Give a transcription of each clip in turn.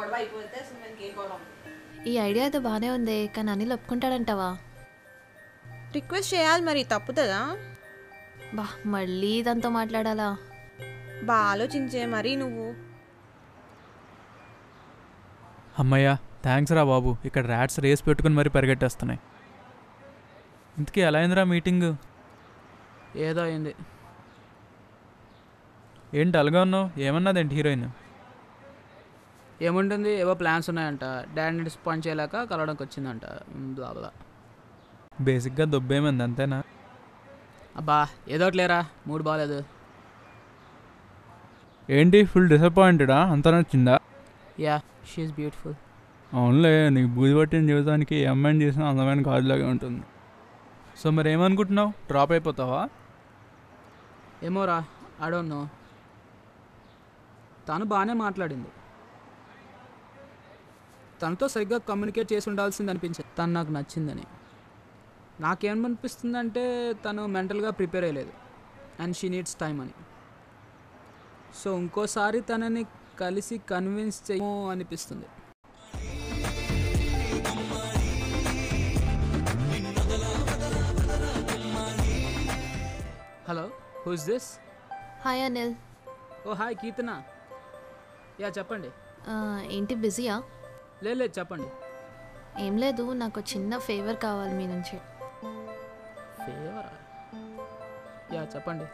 గొడవ అయిపోతే అసలు మనకి ఏ గొడవ. ఈ ఐడియా అయితే బాగానే ఉంది కానీ అనిల్ ఒప్పుకుంటాడంటావా రిక్వెస్ట్ చేయాలి మరి తప్పుతుందా? బా మళ్ళీ దాంతో మాట్లాడాలా? బా ఆలోచించే మరి నువ్వు. అమ్మయ్య థ్యాంక్స్ రా బాబు ఇక్కడ ర్యాట్స్ రేస్ పెట్టుకుని మరీ పరిగెట్టేస్తున్నాయి. ఇంతకీ ఎలా అయిందిరా మీటింగ్? ఏదో అయింది. ఏంటి అలగా ఉన్నావు? ఏమన్నదేంటి హీరోయిన్? ఏముంటుంది? ఏవో ప్లాన్స్ ఉన్నాయంట. డాడీని డిస్పాయింట్ చేయలేక కలవడానికి వచ్చిందంట. బ్లాబ్లా బేసిక్గా దొబ్బేమైంది అంతేనా? అబ్బా ఏదో ఒకటి లేరా? మూడు బాగాలేదు ఏంటి ఫుల్ డిసప్పాయింటెడా అంత నచ్చిందా? యా షీఈస్ బ్యూటిఫుల్ అవునులే నీకు బూది పట్టిన జీవితానికి ఏ అమ్మాయిని చేసిన అందమైన కాదులాగే ఉంటుంది. సో మరి ఏమనుకుంటున్నావు డ్రాప్ అయిపోతావా? ఏమోరా ఐ డోంట్ నో తను బాగానే మాట్లాడింది. తనతో సరిగ్గా కమ్యూనికేట్ చేసి ఉండాల్సింది అనిపించింది తను నాకు నచ్చిందని. నాకేమనిపిస్తుందంటే తను మెంటల్గా ప్రిపేర్ అయ్యలేదు. అండ్ షీ నీడ్స్ టైం అని. సో ఇంకోసారి తనని కలిసి కన్విన్స్ చేయమో అనిపిస్తుంది. Hello who's this hi Anil oh hi Keerthana. Yeah చెప్పండి. ఏంటి బిజీయా? లేదు లేదు చెప్పండి. ఏం లేదు నాకు చిన్న ఫేవర్ కావాలి మీ నుంచి. ఫేవరా యా చెప్పండి.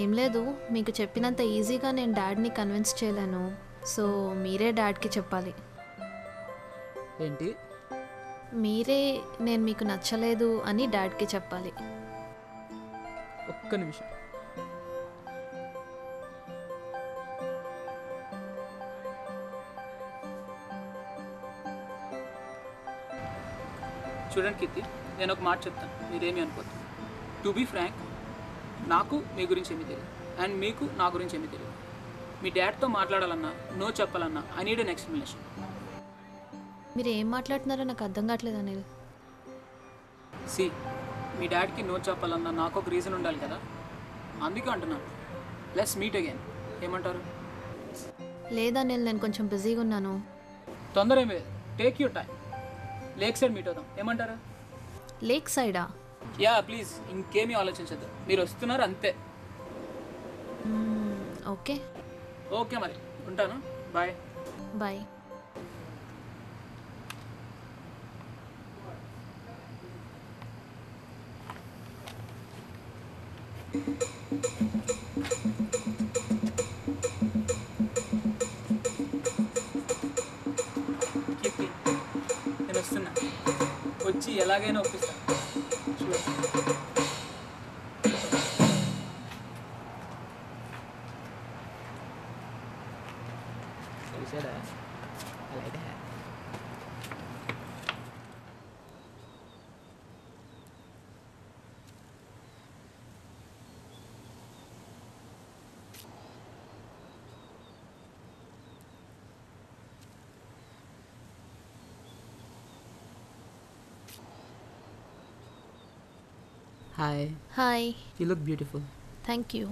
ఏం లేదు మీకు చెప్పినంత ఈజీగా నేను డాడ్ని కన్విన్స్ చేయలేను. సో మీరే డాడ్కి చెప్పాలి. ఏంటి? మీరే నేను మీకు నచ్చలేదు అని డాడ్కి చెప్పాలి. ఒక్క నిమిషం. చూడండి కీర్తి నేను ఒక మాట చెప్తాను. మీరేమీ అనుకోవద్దు టు బీ ఫ్రాంక్ నాకు మీ గురించి ఏమీ తెలియదు అండ్ మీకు నా గురించి ఏమీ తెలియదు మీ డాడ్తో మాట్లాడాలన్నా నో చెప్పాలన్నా ఐ నీడ్ అన్ ఎక్స్ప్లెనేషన్ మీరు ఏం మాట్లాడుతున్నారో నాకు అర్థం కావట్లేదు అనిల్. సి మీ డాడ్కి నో చెప్పాలన్నా నాకు ఒక రీజన్ ఉండాలి కదా? అందుకే అంటున్నాను. లెస్ మీట్ అగైన్ ఏమంటారు? లేదనిల్ నేను కొంచెం బిజీగా ఉన్నాను. తొందర ఏమి లేదు. Take your time lake side meet అవుదాం ఏమంటారు లేక్ సైడా యా ప్లీజ్ ఇంకేమీ ఆలోచించద్దు. మీరు వస్తున్నారు అంతే. ఓకే ఓకే మరి. ఉంటాను. బాయ్ బాయ్ ఎలాగైనా ఒప్పిస్తాను hi hi you look beautiful thank you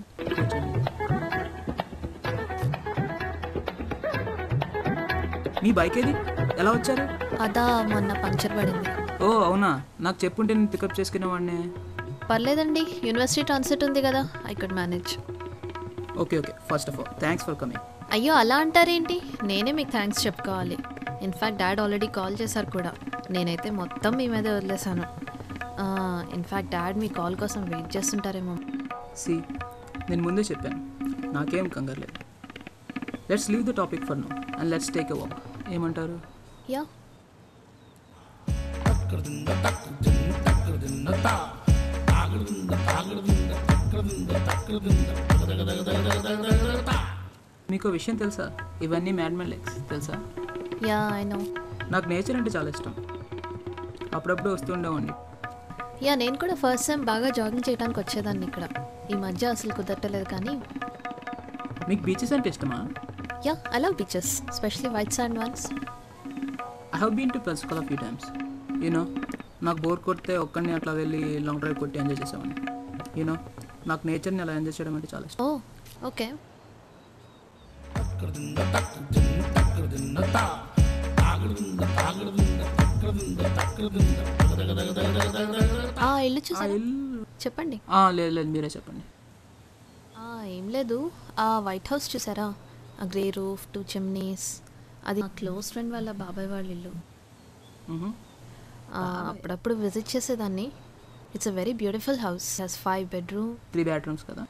me bike ఏది? ఎలా వచ్చారు? అదా మొన్న పంక్చర్ పడింది. ఓ అవునా? నాకు చెప్పుంటే నేను పికప్ చేసుకునేవాడిని. పర్లేదండి యూనివర్సిటీ ట్రాన్సిట్ ఉంది కదా I could manage okay okay first of all thanks for coming అయ్యో అలా అంటారేంటి? నేనే మీకు థ్యాంక్స్ చెప్పుకోవాలి. ఇన్ఫ్యాక్ట్ డాడ్ ఆల్రెడీ కాల్ చేశారు కూడా. నేనైతే మొత్తం మీ మీదే వదిలేశాను. ఇన్ఫ్యాక్ట్ డాడ్ మీ కాల్ కోసం వెయిట్ చేస్తుంటారేమో. సి నేను ముందే చెప్పాను. నాకేం కంగారు లేదు. Let's leave the topic for now and let's take a walk ఏమంటారు? యా. మీకు విషయం తెలుసా? ఇవన్నీ మ్యాడ్మెన్ లెగ్స్ తెలుసా? యా ఐ నో నాకు నేచర్ అంటే చాలా ఇష్టం. అప్పుడప్పుడు వస్తూ ఉండేవాడిని. యా నేను కూడా ఫస్ట్ టైం బాగా జాగింగ్ చేయడానికి వచ్చేదాన్ని ఇక్కడ. ఈ మధ్య అసలు కుదరటలేదు కానీ. మీకు బీచెస్ అంటే ఇష్టమా? Yeah I love beaches especially white sand once I have been to Pensacola of you times you know నాకు బోర్ కొడితే ఒక్కడిని అట్లా వెళ్ళి లాంగ్ డ్రైవ్ కొట్టి ఎంజాయ్ చేసేవాడిని. యూనో నాకు నేచర్ని అలా ఎంజాయ్ చేయడం అంటే చాలా ఇష్టం. ఓ ఓకే ఆ ఇల్లు చూసారా? చెప్పండి. ఆ, లేదు లేదు మీరే చెప్పండి. ఆ, ఏం లేదు. ఆ వైట్ హౌస్ చూసారా? ఆ గ్రే రూఫ్ టూ చిమ్నీస్ అది మా క్లోజ్ ఫ్రెండ్ వాళ్ళ బాబాయ్ వాళ్ళ ఇల్లు. ఆ, అప్పుడప్పుడు విజిట్ చేసేదాన్ని. It's a very beautiful house has five bedroom three bedrooms కదా?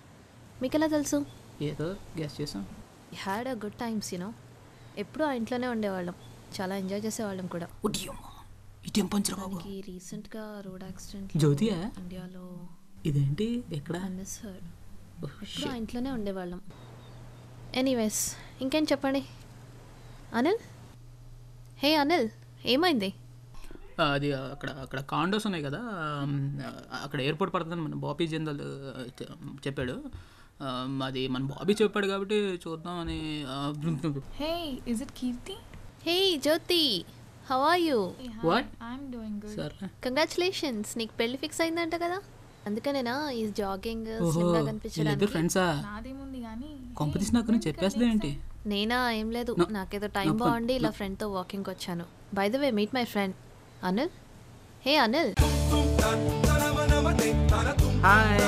మీకు ఎలా తెలుసు? ఏదో గ్యాస్ చేసాం. Had a good times you know ఎప్పుడూ ఆ ఇంట్లోనే ఉండేవాళ్ళం. చాలా ఎంజాయ్ చేసేవాళ్ళం కూడా. ఉడియమ్మ ఇటేం పంచరా బాబు మనకి రీసెంట్గా రోడ్ యాక్సిడెంట్ జ్యోతియా? ఇండియాలో ఇదేంటి? ఎక్కడ? మిస్ హర్ ఎప్పుడు ఆ ఇంట్లోనే ఉండేవాళ్ళం. ఎనీవేస్ ఇంకేం చెప్పండి? అనిల్? హే అనిల్ ఏమైంది? అది అక్కడ అక్కడ కాండోస్ ఉన్నాయి కదా అక్కడ ఎయిర్పోర్ట్ పడుతుందని మన బాబీ జందల్ చె- చెప్పాడు. అది మన బాబీ చెప్పాడు కాబట్టి చూద్దామని ఆ, Hey, is it Kirti? Hey Jyothi how are you what I'm doing good. సరే కంగ్రాచులేషన్స్ నీకు పెళ్ళి ఫిక్స్ అయిందంట కదా? అందుకనేనా? ఈ జాగింగ్ స్లిమ్గా కనిపించడానికి? ఫ్రెండ్సా నాదేముంది కానీ కొంపతీసి నాకు చెప్పేస్తా ఏంటి? నేనా? ఏం లేదు. నాకేదో టైం. బాగుండి ఇలా ఫ్రెండ్తో వాకింగ్కి వచ్చాను. By the way meet my friend Anil hey Anil hi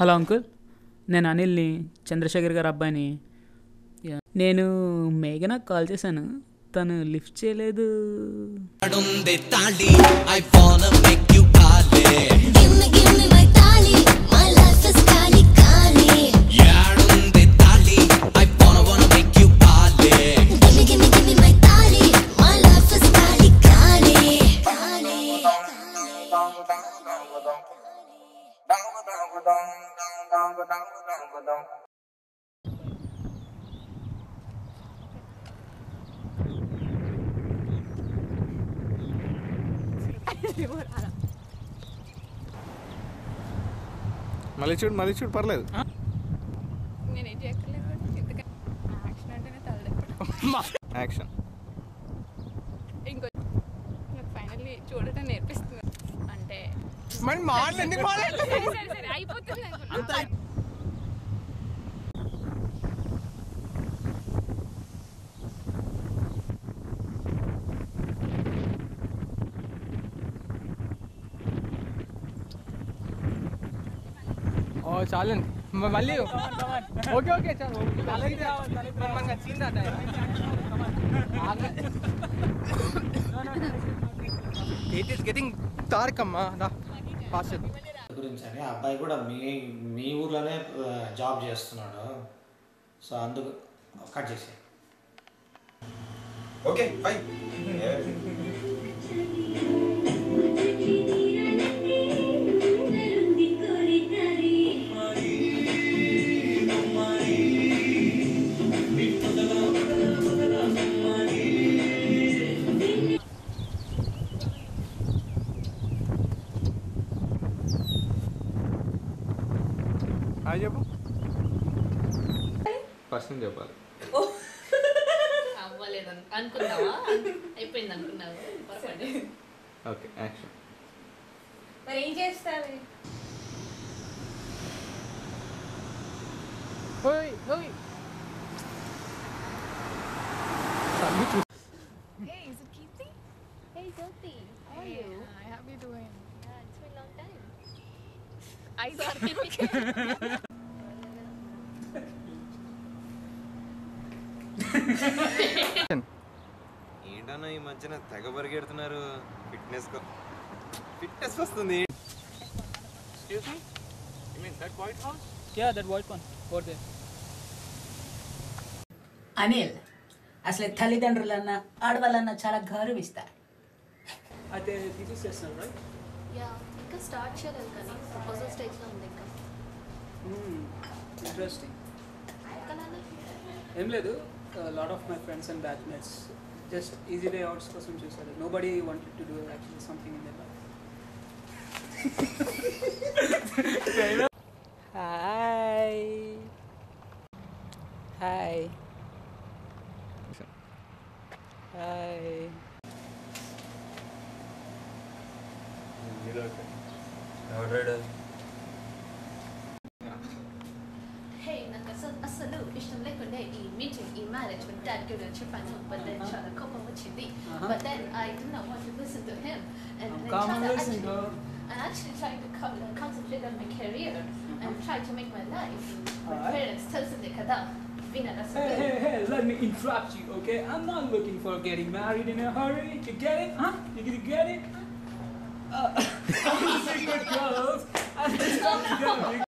hello uncle నేను అనిల్ని చంద్రశేఖర్ గారి అబ్బాయిని. యా. నేను మేఘనాకు కాల్ చేశాను. తను లిఫ్ట్ చేయలేదు. tali, I wanna make మళ్ళీ చూడు మళ్ళీ చూడు పర్లేదు. నేనేం చేయక్కర్లేదు యాక్షన్ అంటేనే యాక్షన్. ఇంకో నాకు ఫైనల్లీ చూడటం నేర్పిస్తుంది. అంటే మరి మాట్లాడు సరే సరే సరే అయిపోతుంది చాలండి. మళ్ళీ ఓకే ఓకే చాలు. మనకి scene it is getting dark అమ్మా. పాస్ గురించి అని అబ్బాయి కూడా మీ మీ ఊర్లోనే జాబ్ చేస్తున్నాడు. సో అందుకు కట్ చేసి ఓకే ఫైన్ హాయ్ చెప్పు ఫస్ట్ నుంచి చెప్పాలి అవ్వలేదు అనుకున్నావా అయిపోయింది అనుకున్నావా? ఓకే యాక్షన్ మరి ఏం చేస్తావు? హోయ్ హోయ్ Hey, is it Kirti? Hey Jyothi how are Hey, you hi, how are you doing? Sorry. ఏంటన్నా ఈ మధ్యన తెగ పరిగెడుతున్నారు? ఫిట్నెస్ ఫిట్నెస్ వస్తుంది. అనిల్ అసలు తల్లిదండ్రులన్నా ఆడవాళ్ళన్నా చాలా గౌరవిస్తారు. అయితే తీసేస్తాను రైట్ యా ఇంకా స్టార్ట్ చేయలేదు కానీ ప్రపోజల్ స్టేజ్లో ఉంది ఇంకా. ఇంట్రెస్టింగ్ ఏం లేదు. Lot of my friends and batchmates just easy day outs కోసం చూసారు nobody wanted to do actually something in there hi hi hi హే నాకు అసలు అసలు ఇష్టం లేకుండే ఈ మీటింగ్ ఈ మ్యారేజ్ విత్ డాడ్ గురించి చెప్పాను బట్ దెన్ చాలా కోపం వచ్చింది Uh-huh. But then I did not want to listen to him and I'm then calm చాలా and listen, actually- girl. I'm actually trying to co- concentrate on my career and try to make my life. My Alright. parents తెలిసిందే కదా వినరు Hey, అసలు hey, hey, let me interrupt you, okay? I'm not looking for getting married in a hurry. You get it? Huh? You gonna get it? uh, I'm a secret girl, and this time going.